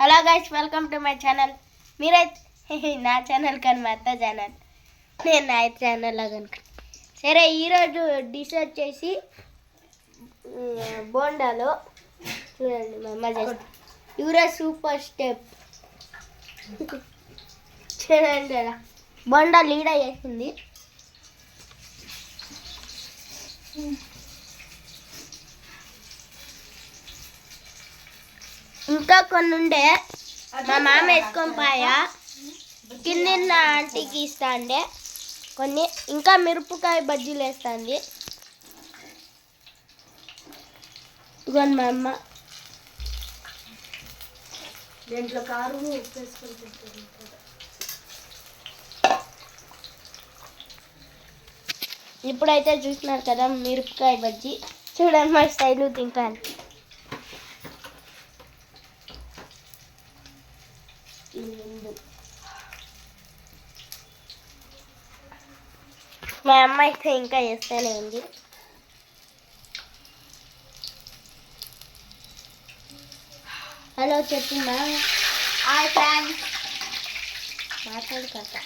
Hello guys welcome to my channel మీరైతే నా channel కానీ మా అత్త ఛానల్ నేను నా ఛానల్ లాగా సరే ఈరోజు డిష్ వచ్చేసి బోండాలో చూడండి మా అమ్మ యూరా సూపర్ స్టెప్ చూడండి అలా బోండా లీడ్ చేసింది. ఇంకా కొన్ని ఉండే మా మామ ఎత్తుకొని పాయా. కింద ఆంటీకి ఇస్తా అండే కొన్ని ఇంకా మిరపకాయ బజ్జీలు వేస్తుంది. ఇదిగోండి మా అమ్మ. దీంట్లో కారు వేసుకొని ఇప్పుడైతే చూస్తున్నారు కదా మిరపకాయ బజ్జీ. చూడండి మా స్టైలు తింటాను మా అమ్మ అయితే ఇంకా చేస్తూనే ఉంది హలో చెప్పు మా. హాయ్ ఫ్రెండ్స్ మాట్లాడు కదా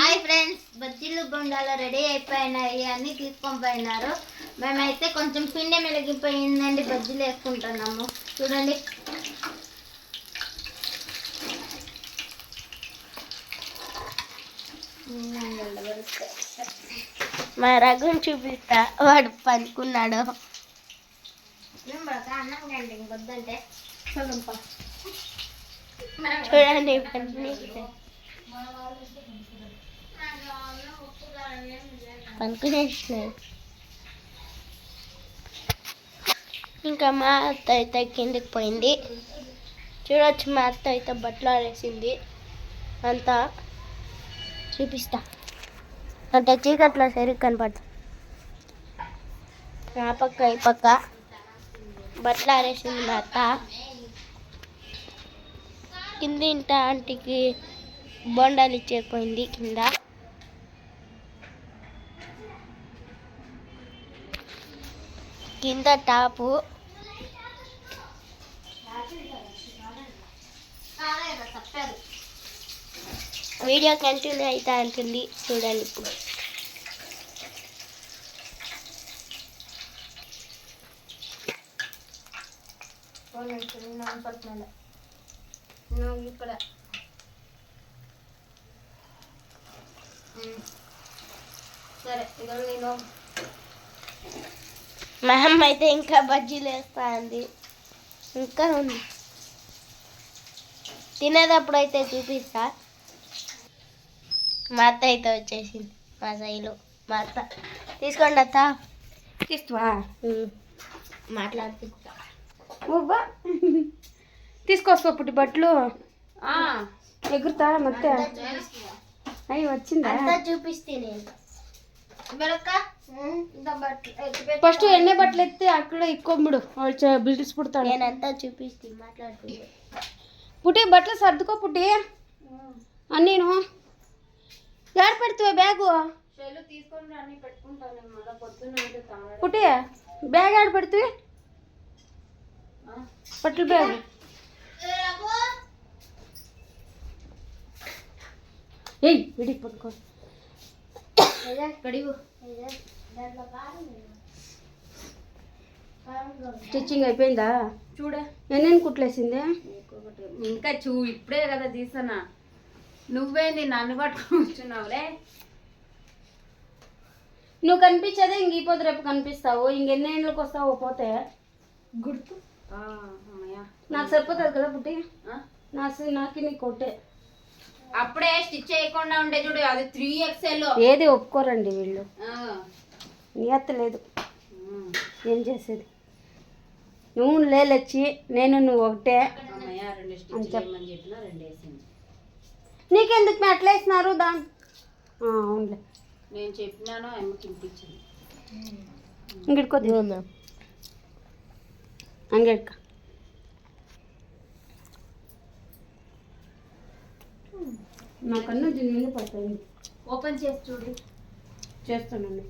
హాయ్ ఫ్రెండ్స్ బజ్జీలు బొండాలు రెడీ అయిపోయినాయి. అన్ని తీసుకొని పోయినారు. మేమైతే కొంచెం పిండి మెలిగిపోయిందండి. బజ్జీలు వేసుకుంటున్నాము. చూడండి. మా రఘుని చూపిస్తా. వాడు పనుకున్నాడు చూడండి ఇవన్నీ. పనుకునేసినాయి ఇంకా మా అత్త అయితే కిందకి పోయింది. చూడొచ్చు మా అత్త అయితే బట్టలు ఆడేసింది అంతా చూపిస్తా. అంటే చీకట్లో సరిగ్గా కనపడుతుంది. ఆ పక్క ఈ పక్క. బట్టలు ఆరేసింది మా అత్త. కింద ఇంట ఆంటీకి బొండాలు ఇచ్చేపోయింది కింద. కింద టాపు. వీడియో కంటిన్యూ అవుతా అంటుంది. చూడండి ఇప్పుడు. నువ్వు ఇక్కడ. సరే ఇదో నేను మా అమ్మ అయితే ఇంకా బజ్జీలు వేస్తా ఉంది ఇంకా ఉంది తినేటప్పుడు అయితే చూపిస్తా మా అత్త అయితే వచ్చేసింది మా సైలు మా అత్త తీసుకోండి అత్త తీస్తావా ఉమ్. తీసుకొస్తా పుట్టి బట్టలు. ఎగురుతా మొత్త అవి వచ్చిందా? చూపిస్తే ఫస్ట్ ఎన్ని బట్టలు ఎత్తే అక్కడ ఇక్కొంబుడు వాళ్ళు బిల్డర్స్ పుడతాడు. నేనంతా చూపిస్తే మాట్లాడుకుంటే. పుట్టి బట్టలు సర్దుకో పుట్టి. నేను. ఎవరు పెడతావు బ్యాగు? పుట్టి బ్యాగ్ ఆడ పెడతావి? బట్టలు బ్యాగ్. ఏయ్ విడి పడుకో కడిగు. స్టిచ్చింగ్ అయిపోయిందా? చూడ. ఎన్నెన్ని కుట్లేసింది? ఇంకా చూ ఇప్పుడే కదా తీసానా నువ్వేంది నన్ను పట్టుకొని కూర్చున్నావులే? నువ్వు కనిపించదే ఇంక రేపు కనిపిస్తావు. ఇంకెన్ని ఏళ్ళకి వస్తావు పోతే? గుర్తు. నాకు సరిపోతుంది కదా పుట్టి ఆ? నా నాకు నీ కొట్టే అప్పుడే స్టిచ్ చేయకుండా ఉండే చూడు అది త్రీ ఎక్స్ఎల్ ఏది ఒప్పుకోరండి వీళ్ళు. నియత్త లేదు. ఏం చేసేది? నువ్వు లేలొచ్చి నేను నువ్వు ఒకటే. నీకెందుకు మీ అట్లా వేసినారు దాని? అవునులే. నేను చెప్పినాను అమ్మకి హండ్రెడ్ కా నా కన్ను దీని మీద పడుతుంది ఓపెన్ చేసి చూడు. చేస్తానండి.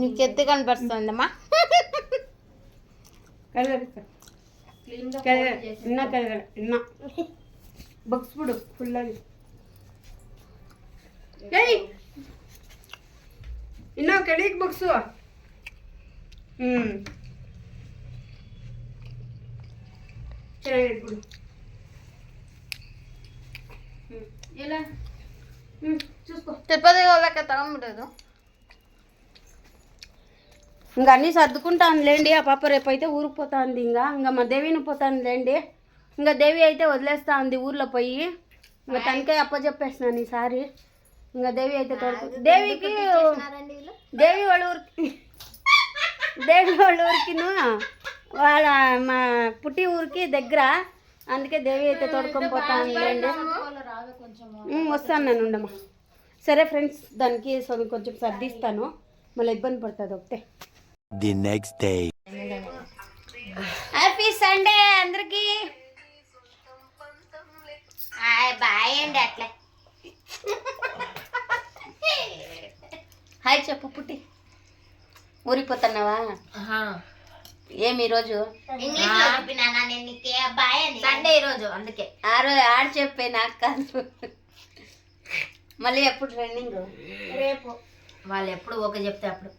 నీకు చెత్త కనపడుతుందమ్మా. కలగలుగుతా ఇన్నా బుక్స్ పుడు ఫుల్ ఏయ్! ఇన్నా కడిగి బుక్స్. ఇప్పుడు ఎలా? తిరుపతి ఇంకా అన్నీ సర్దుకుంటాను లేండి ఆ పాప రేపైతే ఊరికి పోతాంది ఇంకా ఇంకా మా దేవిని పోతాను లేండి ఇంకా దేవి అయితే వదిలేస్తా ఉంది ఊర్లో పోయి. ఇంకా తనకే అప్పచెప్పేస్తున్నాను ఈసారి ఇంకా దేవి అయితే దేవికి దేవి వాళ్ళ ఊరికి దేవి వాళ్ళ ఊరికి వాళ్ళ మా పుట్టి ఊరికి దగ్గర అందుకే దేవి అయితే తోడుకొని పోతాను వస్తాను నేను ఉండమ్మా. సరే ఫ్రెండ్స్ దానికి సో- కొంచెం సర్దిస్తాను. మళ్ళీ ఇబ్బంది పడుతుంది ఒకటే. The next day. Happy Sunday అందరికి. బాయ్ అండి అట్లా. హాయ్ చెప్పు పుట్టి. ఊరిపోతున్నావా ఏమి ఈరోజు? సండే ఈరోజు అందుకే. ఆ రోజు ఆడ చెప్పే నాకు కాదు. మళ్ళీ ఎప్పుడు రన్నింగ్ రేపు. వాళ్ళు ఎప్పుడు ఓకే చెప్తే అప్పుడు.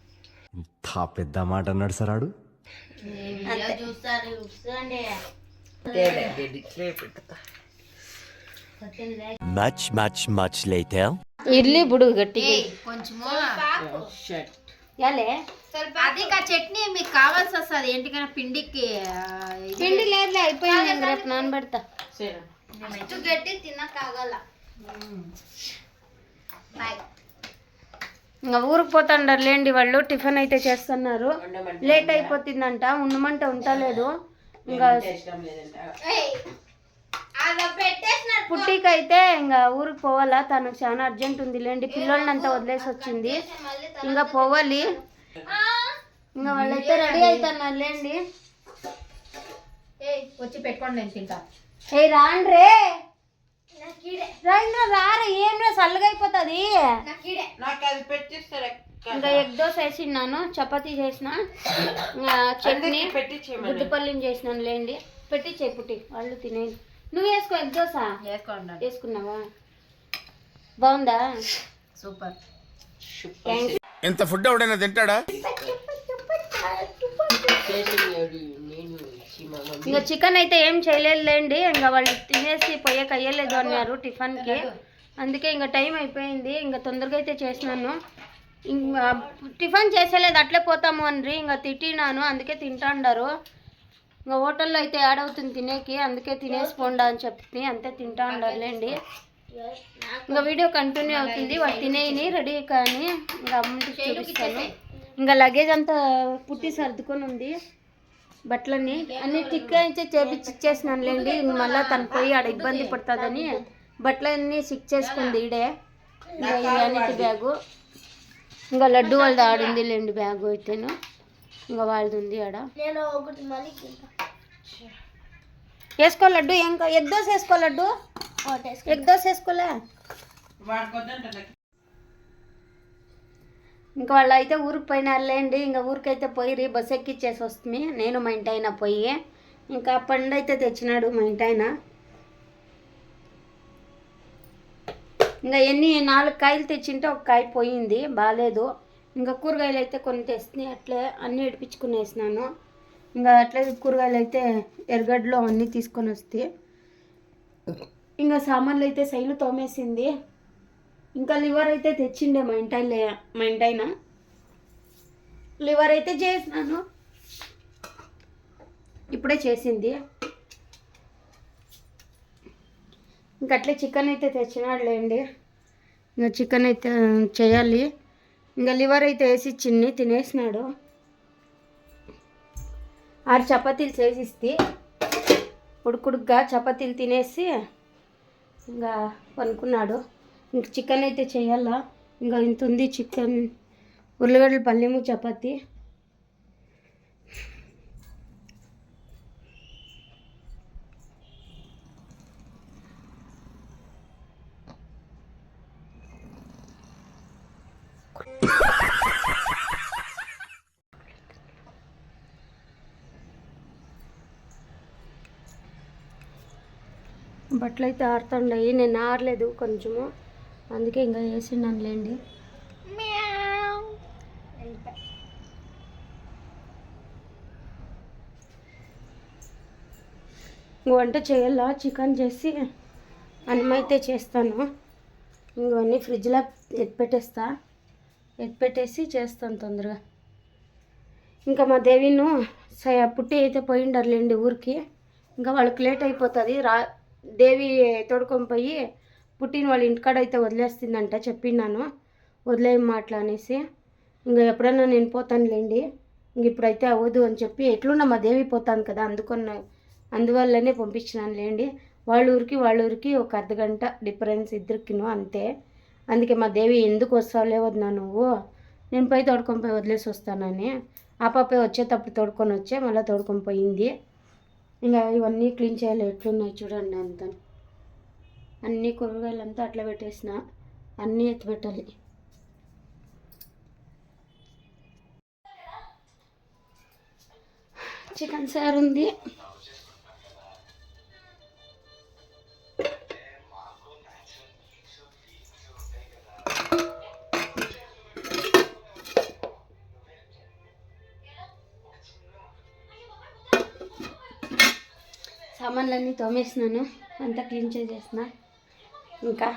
పెద్ద మాట అన్నాడు సరాడు వీడియో చూస్తారు much much much later idli బుడు గట్టిగా. కొంచెము. యాలే అది ఆ చట్నీ మీకు కావాల్సి వస్తుంది. ఏంటికైనా పిండికి పిండి లేదులే అయిపోయింది. ఇంక రేపు నానబెడతా. గట్టి తినకాగల బాయ్. ఇంకా ఊరికి పోతాండారు లేండి వాళ్ళు. టిఫిన్ అయితే చేస్తున్నారు. లేట్ అయిపోతుందంట. ఉండమంటే ఉంటలేదు. ఇంకా అలా పెట్టేసిన పుట్టికి అయితే ఇంకా ఊరికి పోవాలా? తనకు చాలా అర్జెంట్ ఉంది లేండి. పిల్లల్ని అంతా వదిలేసి వచ్చింది. ఇంకా పోవాలి. ఇంకా వాళ్ళైతే రెడీ అవుతున్నారు లేండి. వచ్చి పెట్టుకోండి తింటా. ఏ రాండ్రే. రారా ఏం రా చల్లగా అయిపోతుంది? ఇంకా ఎగ్ దోశ వేసినాను చపాతీ చేసిన ఇంకా చట్నీ గుడ్డుపల్లిని చేసినాను లేండి. పెట్టించే పుట్టి వాళ్ళు తినే నువ్వు వేసుకో ఎగ్ దోశ? వేసుకోండి వేసుకున్నావా? బాగుందా? సూపర్. ఇంత ఫుడ్ ఎవడైనా తింటాడా? ఇంకా చికెన్ అయితే ఏం చేయలేదులేండి ఇంకా వాళ్ళు తినేసి పోయాక అయ్యలేదు అన్నారు టిఫిన్కి. అందుకే ఇంకా టైం అయిపోయింది ఇంకా తొందరగా అయితే చేసినాను. ఇంకా టిఫిన్ చేసేలేదు అట్లే పోతాము అని ఇంకా తిట్టినాను అందుకే తింటాండారు ఇంకా హోటల్లో అయితే యాడ్ అవుతుంది తినేకి అందుకే తినేసి పోండా అని చెప్పి అంతే తింటా ఉండాలండి ఇంకా వీడియో కంటిన్యూ అవుతుంది వాడు తినేయని రెడీ కానీ ఇంకా అమ్మంటే చూపిస్తాను. ఇంకా లగేజ్ అంతా పుట్టి సర్దుకొని ఉంది బట్టలన్నీ అన్ని టిక్ అయితే చేపించి ఇచ్చేసినానులేండి ఇంక మళ్ళీ తను పోయి ఆడ ఇబ్బంది పడుతుందని బట్టలన్నీ సిక్ చేసుకుంది ఈడే. ఇంకా బ్యాగు. ఇంకా లడ్డు వాళ్ళది ఆడుంది లేండి బ్యాగు అయితేను. ఇంకా వాళ్ళది ఉంది ఆడ. నేను ఒకటి మళ్ళీ తింటా. వేసుకో లడ్డు ఏం ఎగ్ దోశ వేసుకో లడ్డు. ఎగ్ దోశ వేసుకోలే. ఇంకా వాళ్ళు అయితే ఊరికి పోయినారులేండి ఇంకా ఊరికైతే పోయి బస్ ఎక్కిచ్చేసి వస్తుంది. నేను మా ఇంటి అయినా పోయి ఇంకా పండు అయితే తెచ్చినాడు మా ఇంటి ఆయన. ఇంకా ఎన్ని నాలుగు కాయలు తెచ్చింటే ఒక కాయ పోయింది బాగాలేదు. ఇంకా కూరగాయలు అయితే కొన్ని తెస్తున్నాయి అట్లే అన్నీ ఏడిపించుకునేసినాను ఇంకా అట్లే కూరగాయలు అయితే ఎరగడ్డలో అన్నీ తీసుకొని వస్తే. ఇంకా సామాన్లు అయితే శైలు తోమేసింది. ఇంకా లివర్ అయితే తెచ్చిండే మా ఇంటి మా ఇంటైనా లివర్ అయితే చేసినాను. ఇప్పుడే చేసింది. ఇంకా అట్లే చికెన్ అయితే తెచ్చినాడులేండి. ఇంకా చికెన్ అయితే చేయాలి. ఇంకా లివర్ అయితే వేసి చిన్ని తినేసినాడు. ఆరు చపాతీలు చేసిస్తే ఉడుకుడుగ్గా చపాతీలు తినేసి ఇంకా పనుకున్నాడు. ఇంక చికెన్ అయితే చేయాలా? ఇంకా ఇంత ఉంది చికెన్. ఉర్లగడ్డల పల్లెము చపాతి. బట్టలు అయితే ఆరుతుండయి నేను ఆరలేదు కొంచెము. అందుకే ఇంకా వేసిండానులేండి ఇంక వంట చేయాలా? చికెన్ చేసి అన్నం అయితే చేస్తాను ఇంకవన్నీ ఫ్రిడ్జ్లో ఎత్తిపెట్టేస్తా. ఎత్తిపెట్టేసి చేస్తాను తొందరగా. ఇంకా మా దేవిను పుట్టి అయితే పోయిండర్లేండి ఊరికి. ఇంకా వాళ్ళకి లేట్ అయిపోతుంది. రా దేవి తోడుకొని పోయి పుట్టిన వాళ్ళ ఇంటికాడ అయితే వదిలేస్తుందంట చెప్పినాను వదిలేయమ్మా అట్లా అనేసి. ఇంకా ఎప్పుడన్నా నేను పోతానులేండి ఇంక ఇప్పుడైతే అవ్వదు అని చెప్పి ఎట్లున్నా మా దేవి పోతాను కదా అందుకన్న అందువల్లనే పంపించినాను లేండి. వాళ్ళ ఊరికి వాళ్ళ ఊరికి ఒక అర్ధ గంట డిఫరెన్స్ ఇద్దరికిను అంతే. అందుకే మా దేవి ఎందుకు వస్తావులే వద్దా నువ్వు? నేను పోయి తోడుకొని పోయి వదిలేసి వస్తానని. ఆ పాపే వచ్చేటప్పుడు తోడుకొని వచ్చే మళ్ళీ తోడుకొని పోయింది. ఇంకా ఇవన్నీ క్లీన్ చేయాలి. ఎట్లున్నాయి చూడండి అంత. అన్ని కూరగాయలంతా అట్లా పెట్టేసిన. అన్నీ ఎత్తి పెట్టాలి. చికెన్ సార్ ఉంది. సామాన్లన్నీ తోమేసినాను. అంతా క్లీన్ చేసేసిన ఇంకా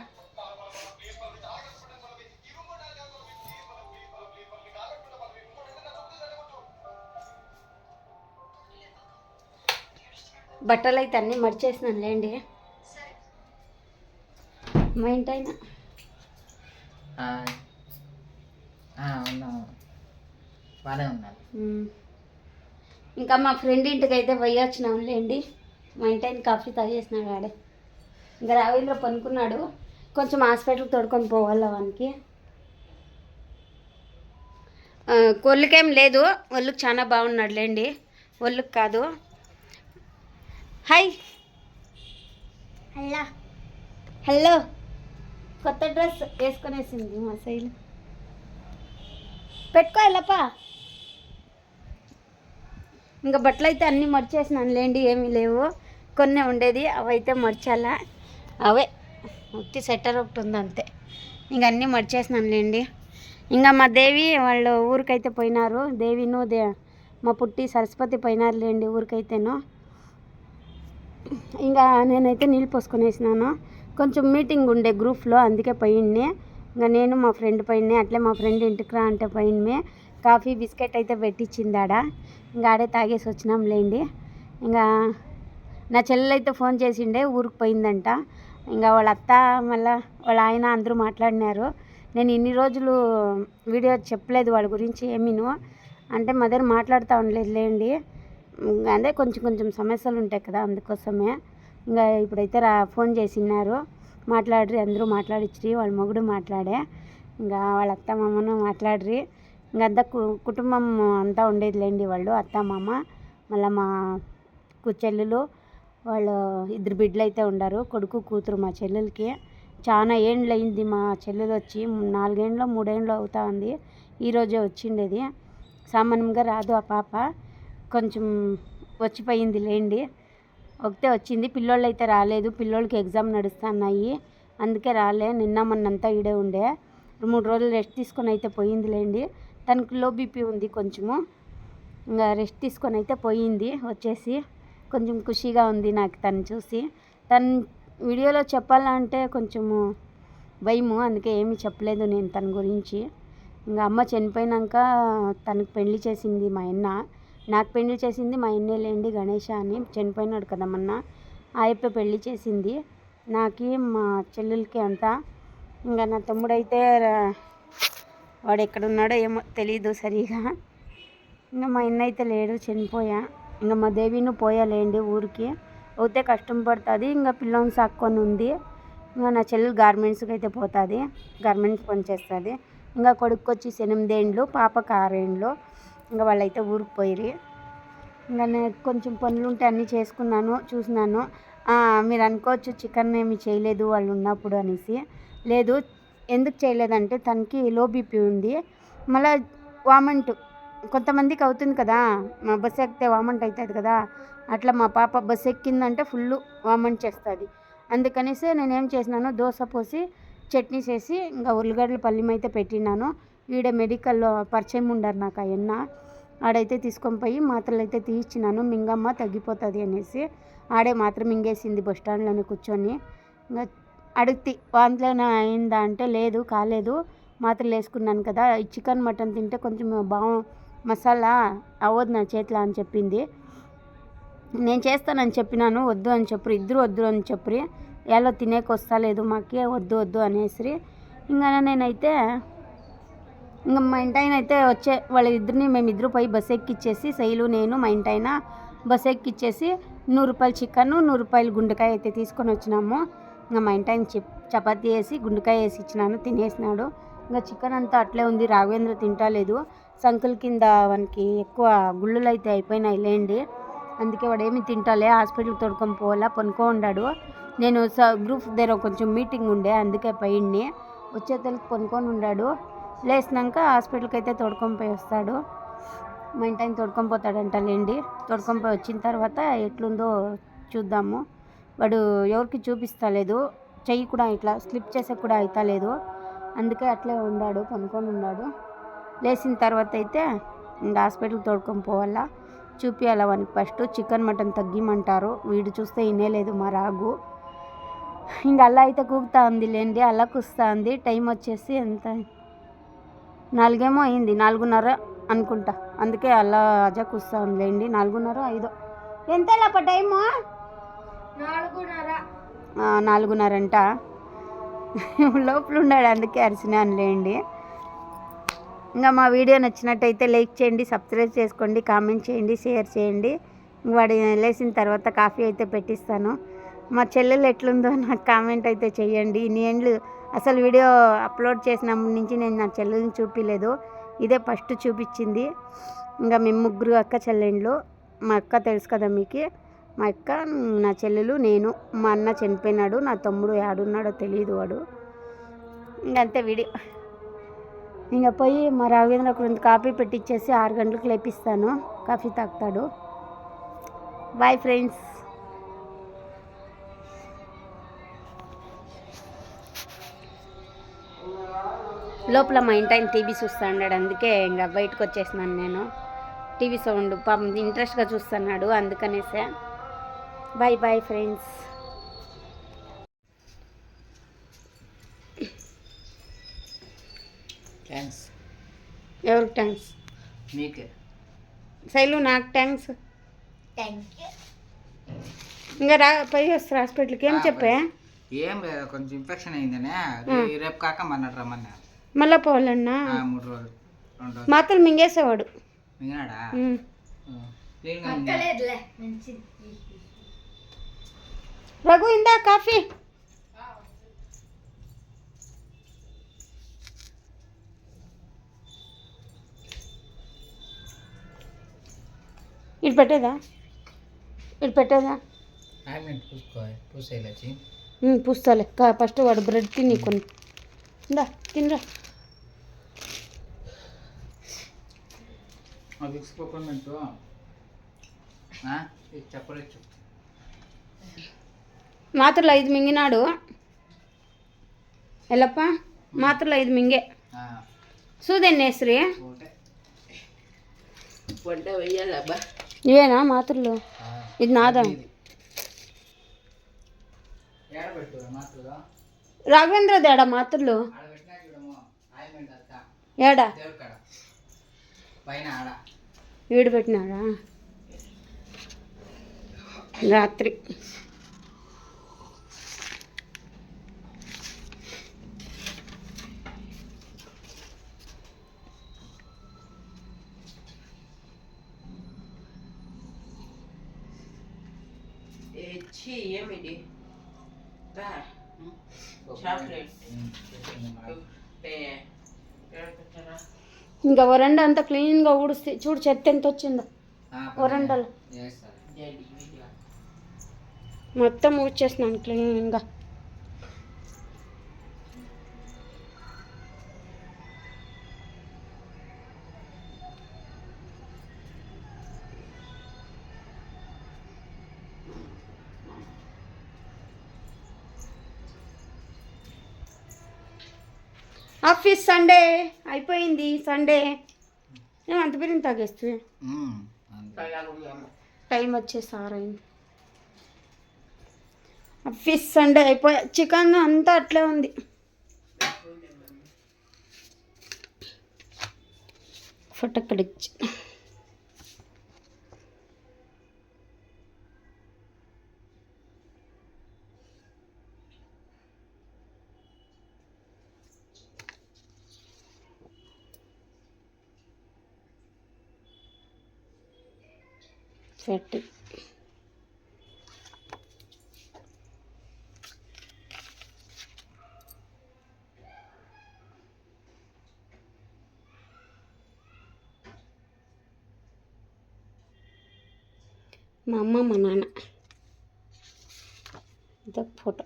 బట్టలు అయితే అన్నీ మడిచేసినాను లేండి. మా ఇంటైనా. బాగానే ఉన్నాను. ఇంకా మా ఫ్రెండ్ ఇంటికి అయితే పోయి వచ్చినాం లేండి. మా ఇంటి ఆయన కాఫీ తాగేసినాడు ఆడే ఇంకా రావేంద్ర పనుకున్నాడు. కొంచెం హాస్పిటల్కి తోడుకొని పోవాలి వానికి? కొళ్ళుకేం లేదు. ఒళ్ళుకి చాలా బాగున్నాడు లేండి. ఒళ్ళుకి కాదు. హాయ్. హలో. హలో. కొత్త డ్రెస్ వేసుకొనేసింది మా శైలి పెట్టుకో ఇంకా బట్టలు అయితే అన్నీ మర్చేసినాను లేండి ఏమీ లేవు. కొన్ని ఉండేది అవి అయితే మర్చాలా? అవే ఉత్తి సెట్టర్ ఒకటి ఉంది అంతే ఇంక అన్నీ మర్చేసినానులేండి. ఇంకా మా దేవి వాళ్ళు ఊరికైతే పోయినారు. దేవిను దే మా పుట్టి సరస్వతి పోయినారులేండి ఊరికైతేను. ఇంకా నేనైతే నీళ్ళు పోసుకునేసినాను. కొంచెం మీటింగ్ ఉండే గ్రూప్లో అందుకే పోయింది ఇంకా నేను మా ఫ్రెండ్ పోయింది అట్లే మా ఫ్రెండ్ ఇంటికి రా అంటే పోయింది కాఫీ బిస్కెట్ అయితే పెట్టించింది ఆడ ఇంకా ఆడే తాగేసి వచ్చినాం లేండి ఇంకా నా చెల్లెలైతే ఫోన్ చేసిండే ఊరికి పోయిందంట. ఇంకా వాళ్ళ అత్త మళ్ళా వాళ్ళ ఆయన అందరూ మాట్లాడినారు. నేను ఇన్ని రోజులు వీడియో చెప్పలేదు వాళ్ళ గురించి ఏమీను. అంటే మదర్ మాట్లాడుతూ ఉండలేదు లేండి ఇంకా అదే కొంచెం కొంచెం సమస్యలు ఉంటాయి కదా అందుకోసమే. ఇంకా ఇప్పుడైతే రా ఫోన్ చేసినారు మాట్లాడరి అందరూ మాట్లాడిచ్చి వాళ్ళ మొగుడు మాట్లాడే. ఇంకా వాళ్ళ అత్త మామను మాట్లాడరి. ఇంకా అంతా కు- కుటుంబం అంతా ఉండేది లేండి వాళ్ళు అత్త మామ మళ్ళీ మా కు- చెల్లెలు వాళ్ళు ఇద్దరు బిడ్డలు అయితే ఉండారు. కొడుకు కూతురు మా చెల్లెలకి. చాలా ఏండ్లు అయింది మా చెల్లెలు వచ్చి. నాలుగేండ్లో మూడేండ్లు అవుతా ఉంది. ఈరోజే వచ్చిండేది. సామాన్యంగా రాదు ఆ పాప. కొంచెం వచ్చిపోయింది లేండి. ఒకటే వచ్చింది. పిల్లోళ్ళు అయితే రాలేదు. పిల్లోళ్ళకి ఎగ్జామ్ నడుస్తున్నాయి. అందుకే రాలే. నిన్న మొన్నంతా ఈడే ఉండే. మూడు రోజులు రెస్ట్ తీసుకొని అయితే పోయింది లేండి. తనకు లో బీపీ ఉంది కొంచెము. ఇంకా రెస్ట్ తీసుకొని అయితే పోయింది. వచ్చేసి కొంచెం ఖుషిగా ఉంది నాకు తను చూసి. తను వీడియోలో చెప్పాలంటే కొంచెము భయము అందుకే ఏమీ చెప్పలేదు నేను తన గురించి. ఇంకా అమ్మ చనిపోయినాక తనకు పెళ్ళి చేసింది మా అన్న. నాకు పెళ్ళి చేసింది మా అన్నే లేండి గణేష అని చనిపోయినాడు కదా మొన్న. ఆయప్ప పెళ్ళి చేసింది. నాకి మా చెల్లెలకి అంతా. ఇంకా నా తమ్ముడైతే రా- వాడు ఎక్కడ ఉన్నాడో ఏమో తెలీదు సరిగా. ఇంకా మా అన్న అయితే లేడు చనిపోయా. ఇంకా మా దేవిను పోయాలేండి ఊరికి. పోతే కష్టం పడుతుంది. ఇంకా పిల్లని సాక్కొని ఉంది. ఇంకా నా చెల్లెలు గార్మెంట్స్కి అయితే పోతుంది. గార్మెంట్స్ పని చేస్తుంది ఇంకా కొడుకు వచ్చి ఎనిమిదేండ్లు పాపకు ఆరేండ్లు. ఇంకా వాళ్ళైతే ఊరికి పోయిరి ఇంకా నేను కొంచెం పనులు ఉంటే అన్నీ చేసుకున్నాను చూసినాను. మీరు అనుకోవచ్చు చికెన్ ఏమి చేయలేదు వాళ్ళు ఉన్నప్పుడు అనేసి. లేదు ఎందుకు చేయలేదంటే తనకి లో బీపీ ఉంది. మళ్ళీ వామంటు కొంతమందికి అవుతుంది కదా. మా బస్సు ఎక్కితే వామంట్ అవుతుంది కదా. అట్లా మా పాప బస్సు ఎక్కిందంటే ఫుల్ వామంట్ చేస్తుంది. అందుకనేసి నేనేం చేసినాను దోశ పోసి చట్నీ చేసి ఇంకా ఉల్లిగడ్డల పల్లెం అయితే పెట్టినాను. ఈడ మెడికల్లో పరిచయం ఉండరు నాకు అయన్న ఆడైతే తీసుకొని పోయి మాత్రలు అయితే తీయించినాను మింగమ్మ తగ్గిపోతుంది అనేసి. ఆడే మాత్రం మింగేసింది బస్ స్టాండ్లోనే కూర్చొని. ఇంకా అడిగితే వాంతిలోనే అయిందా అంటే లేదు కాలేదు. మాత్రలు వేసుకున్నాను కదా. ఈ చికెన్ మటన్ తింటే కొంచెం బా మసాలా అవ్వదు నా చేతిలో అని చెప్పింది. నేను చేస్తానని చెప్పినాను వద్దు అని చెప్పరు ఇద్దరు వద్దు అని చెప్పరు ఎలా తినేకి వస్తలేదు మాకే వద్దు వద్దు అనేసి ఇంకా నేనైతే ఇంకా మా ఇంటి అయితే వచ్చే వాళ్ళ ఇద్దరిని మేము ఇద్దరు పోయి బస్ ఎక్కిచ్చేసి శైలు నేను మా ఇంటి ఆయన బస్ ఎక్కిచ్చేసి నూరు రూపాయలు చికెన్ నూరు రూపాయలు గుండెకాయ అయితే తీసుకొని వచ్చినాము. ఇంకా మా ఇంటి ఆయన చెప్ చపాతీ వేసి గుండెకాయ వేసి ఇచ్చినాను తినేసినాడు. ఇంకా చికెన్ అంతా అట్లే ఉంది రాఘవేంద్ర తింటలేదు సంకుల కింద వానికి ఎక్కువ గుళ్ళులు అయితే అయిపోయినాయి లేండి. అందుకే వాడు ఏమి తింటాలే హాస్పిటల్కి తోడుకొని పోవాలా పనుకో ఉండాడు. నేను స గ్రూప్ దగ్గర కొంచెం మీటింగ్ ఉండే అందుకే పోయింది. వచ్చే తలకి పనుకొని ఉన్నాడు లేచినాక హాస్పిటల్కి అయితే తోడుకొని పోయి వస్తాడు. మా ఇంటి ఆయన తోడుకొని పోతాడంట లేండి. తోడుకొని పోయి వచ్చిన తర్వాత ఎట్లుందో చూద్దాము. వాడు ఎవరికి చూపిస్తలేదు. చెయ్యి కూడా ఇట్లా స్లిప్ చేసే కూడా అవుతలేదు అందుకే అట్లే ఉన్నాడు పనుకొని ఉన్నాడు లేచిన తర్వాత అయితే ఇంకా హాస్పిటల్కి తోడుకొని పోవాలా? చూపించాలి వానికి ఫస్ట్? చికెన్ మటన్ తగ్గిమంటారు. వీడు చూస్తే ఇనేలేదు మా రాగు. ఇంకా అలా అయితే కూగుతా ఉంది లేండి అలా కూస్తా ఉంది టైం వచ్చేసి ఎంత? నాలుగేమో అయింది నాలుగున్నర అనుకుంటా. అందుకే అలా అజా కూస్తా ఉంది లేండి నాలుగున్నర ఐదో. ఎంత లేప టైము? నాలుగున్నర. నాలుగున్నరంట. లోపల ఉన్నాడు అందుకే అరిచినాను లేండి. ఇంకా మా వీడియో నచ్చినట్టయితే లైక్ చేయండి సబ్స్క్రైబ్ చేసుకోండి కామెంట్ చేయండి షేర్ చేయండి. వాడు వెళ్ళేసిన తర్వాత కాఫీ అయితే పెట్టిస్తాను. మా చెల్లెలు ఎట్లుందో నాకు కామెంట్ అయితే చేయండి. ఇన్ని ఏండ్లు అసలు వీడియో అప్లోడ్ చేసినప్పటి నుంచి నేను నా చెల్లెల్ని చూపించలేదు ఇదే ఫస్ట్ చూపించింది. ఇంకా మేము ముగ్గురు అక్క చెల్లెండ్లు. మా అక్క తెలుసు కదా మీకు. మా అక్క నా చెల్లెలు నేను మా అన్న చనిపోయినాడు నా తమ్ముడు ఏడున్నాడో తెలియదు వాడు. ఇంకంతే వీడియో. ఇంకా పోయి మా రాఘవేంద్ర రెండు కాఫీ పెట్టించేసి ఆరు గంటలకు లేపిస్తాను. కాఫీ తాగుతాడు. బాయ్ ఫ్రెండ్స్ లోపల మా ఇంటి ఆయన టీవీ చూస్తా ఉన్నాడు అందుకే ఇంకా బయటకు వచ్చేసినాను నేను. టీవీ సౌండ్ పాపం ఇంట్రెస్ట్గా చూస్తున్నాడు అందుకనేసే. బాయ్ బాయ్ ఫ్రెండ్స్ థ్యాంక్స్ ఎవరికి థ్యాంక్స్ మీకే. శైలు నాకు థ్యాంక్స్ థ్యాంక్ యూ ఇంకా రా పోయి వస్తారు హాస్పిటల్కి ఏం చెప్పా? ఏం లేదు కొంచెం ఇన్ఫెక్షన్ అయిందనే. రే- రేపు కాక మన్నాడు రమ్మన్నా. మళ్ళా పోవాలన్నా? ఆ, మూడు రోజులు రెండు రోజులు. మాత్రం మింగేసేవాడు. మిగినాడా? ఉమ్. క్లీన్గా ఉంది లేదులే మంచిది. రఘు ఇందా కాఫీ? ఇటు పెట్టేదా? ఇటు పెట్టేదా? పూస్తాలే. ఫస్ట్ వాడు బ్రెడ్ తిని కొన్ని. ఇందా తినరా. మాత్రలు ఐదు మింగినాడు. ఎల్లప్ప? మాత్రలు ఐదు మింగే. సూదెన్నేశ్రీ వంట వెయ్యాలబ్బా. ఇవేనా మాత్రలు? ఇది నాదా? రాఘవేంద్ర దేడా మాత్రలు? ఏడా వీడు పెట్టినాడా? రాత్రి. ఏమిటి? చాక్లెట్. ఇంకా వరండా అంతా క్లీన్గా ఊడిస్తే చూడు చెత్త ఎంత వచ్చిందో. వరండాలో. మొత్తం ఊడ్చేసినాను క్లీన్గా. ఆఫీస్ సండే అయిపోయింది సండే. ఏం అంత బిర్యానీ తాగేస్తే మ్మ్. టైం వచ్చేసి ఆరైంది ఆఫీస్ సండే అయిపోయా చికెన్ అంతా అట్లే ఉంది. ఫటక్కడిచ్చి పెట్టి మా అమ్మ మా నాన్న ఇదో ఫోటో